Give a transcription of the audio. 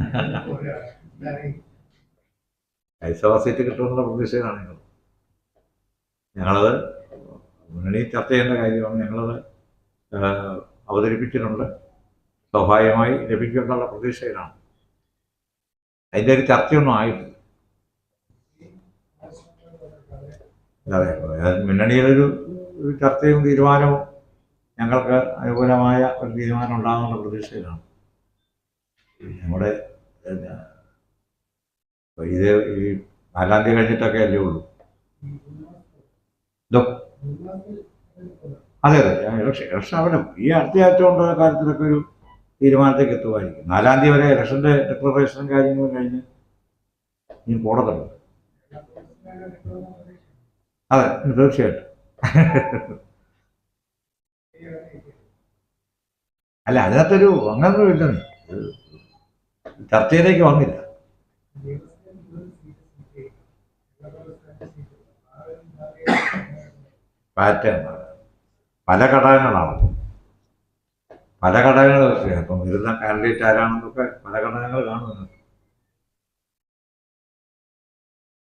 Lok Sabha seat കിട്ടുമെന്നുള്ള പ്രതീക്ഷയിലാണ് ഞങ്ങൾ. ഞങ്ങളത് മുന്നണി ചർച്ച ചെയ്യേണ്ട കാര്യമാണ്. ഞങ്ങളത് അവതരിപ്പിച്ചിട്ടുണ്ട്. സ്വാഭാവികമായി ലഭിക്കുമെന്നുള്ള പ്രതീക്ഷയിലാണ്. അതിന്റെ ഒരു ചർച്ചയൊന്നും ആയിട്ടില്ല. അതെ മുന്നണിയിലൊരു ചർച്ചയും തീരുമാനവും ഞങ്ങൾക്ക് അനുകൂലമായ ഒരു തീരുമാനം ഉണ്ടാകുന്നുള്ള പ്രതീക്ഷയിലാണ്. നമ്മുടെ ഇത് ഈ നാലാം തീയതി കഴിഞ്ഞിട്ടൊക്കെ അല്ലേ ഉള്ളൂ. ഇതോ. അതെ അതെ. ഞാൻ ഇലക്ഷൻ ഇലക്ഷൻ അവിടെ ഈ അടുത്തയാഴ്ച കൊണ്ടുള്ള കാര്യത്തിലൊക്കെ ഒരു തീരുമാനത്തേക്ക് എത്തുമായിരിക്കും. നാലാം തീയതി വരെ ഇലക്ഷന്റെ ഡിക്ലറേഷനും കാര്യങ്ങളും കഴിഞ്ഞ് ഇനി പോടത്തുണ്ട് അതെ തീർച്ചയായിട്ടും. അല്ല അതിനകത്തൊരു അങ്ങനൊന്നും ഇല്ലെന്ന്. ചർച്ചയിലേക്ക് വന്നില്ല. പാറ്റേൺ. പല ഘടകങ്ങളാണ്. പല ഘടകങ്ങൾ ഇപ്പം വരുന്ന കാൻഡിഡേറ്റ് ആരാണെന്നൊക്കെ പല ഘടകങ്ങൾ കാണുന്നുണ്ട്.